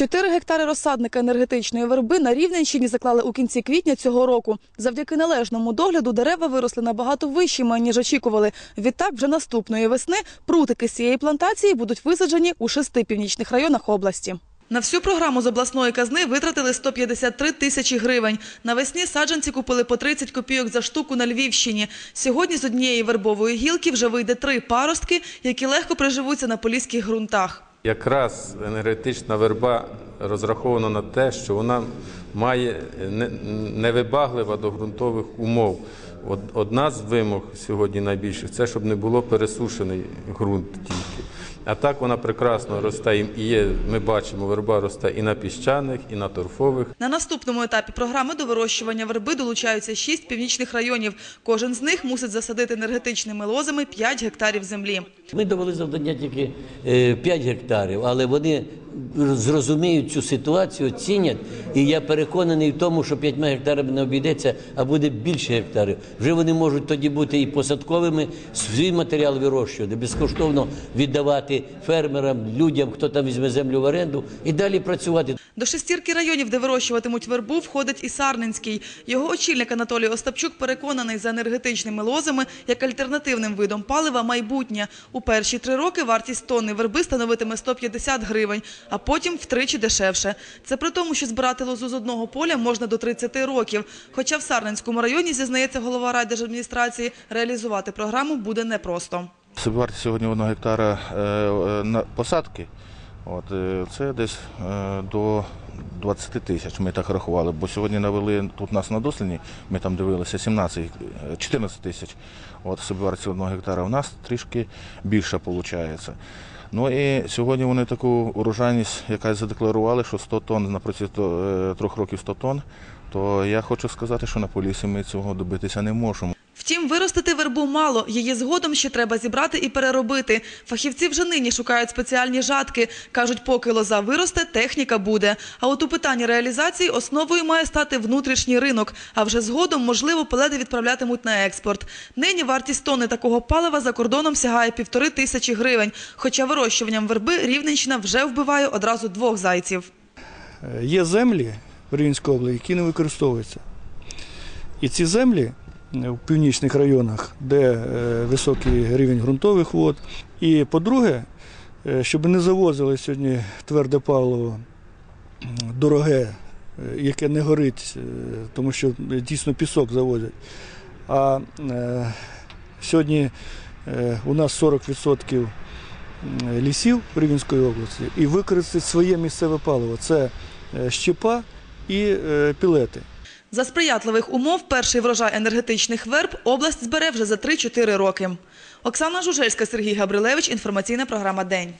Чотири гектари розсадника енергетичної верби на Рівненщині заклали у кінці квітня цього року. Завдяки належному догляду дерева виросли набагато вищими, ніж очікували. Відтак, вже наступної весни прутики з цієї плантації будуть висаджені у шести північних районах області. На всю програму з обласної казни витратили 153 тисячі гривень. Навесні саджанці купили по 30 копійок за штуку на Львівщині. Сьогодні з однієї вербової гілки вже вийде три паростки, які легко приживуться на поліських ґрунтах. Якраз енергетична верба розрахована на те, що вона має невибаглива до ґрунтових умов. Одна з вимог сьогодні найбільших це щоб не було пересушений ґрунт тільки. А так вона прекрасно росте і є. Ми бачимо, верба росте і на піщаних, і на торфових. На наступному етапі програми до вирощування верби долучаються шість північних районів. Кожен з них мусить засадити енергетичними лозами 5 гектарів землі. Ми довели завдання тільки е, 5 гектарів, але вони зрозуміють цю ситуацію, оцінять. І я переконаний в тому, що 5 гектарами не обійдеться, а буде більше гектарів. Вже вони можуть тоді бути і посадковими, свій матеріал вирощувати, безкоштовно віддавати фермерам, людям, хто там візьме землю в оренду, і далі працювати. До шестірки районів, де вирощуватимуть вербу, входить і Сарненський. Його очільник Анатолій Остапчук переконаний за енергетичними лозами як альтернативним видом палива майбутнє. У перші три роки вартість тонни верби становитиме 150 гривень, а потім втричі дешевше. Це при тому, що збирати лозу з одного поля можна до 30 років. Хоча в Сарненському районі, зізнається голова райдержадміністрації, реалізувати програму буде непросто. Собівартість сьогодні одного гектара е, е, посадки. Е, це десь до 20 тисяч ми так рахували, бо сьогодні навели тут нас на дослідні, ми там дивилися 17, е, 14 тисяч. От собівартість одного гектара у нас трішки більша виходить. Ну і сьогодні вони таку урожайність, яка задекларували, що 100 тонн на протязі е, трьох років 100 тонн, то я хочу сказати, що на полісі ми цього добитися не можемо. Втім, виростити вербу мало. Її згодом ще треба зібрати і переробити. Фахівці вже нині шукають спеціальні жатки. Кажуть, поки лоза виросте, техніка буде. А от у питанні реалізації основою має стати внутрішній ринок. А вже згодом, можливо, пелети відправлятимуть на експорт. Нині вартість тонни такого палива за кордоном сягає півтори тисячі гривень. Хоча вирощуванням верби Рівненщина вже вбиває одразу двох зайців. Е, Є землі в Рівненській області, які не використовуються. І ці землі в північних районах, де е, високий рівень ґрунтових вод. І по-друге, е, щоб не завозили сьогодні тверде паливо дороге, е, яке не горить, тому що дійсно пісок завозять. А сьогодні у нас 40% лісів Рівненської області і використати своє місцеве паливо. Це щепа і пілети. За сприятливих умов перший врожай енергетичних верб область збере вже за 3-4 роки. Оксана Жужельська, Сергій Габрилевич. Інформаційна програма «День».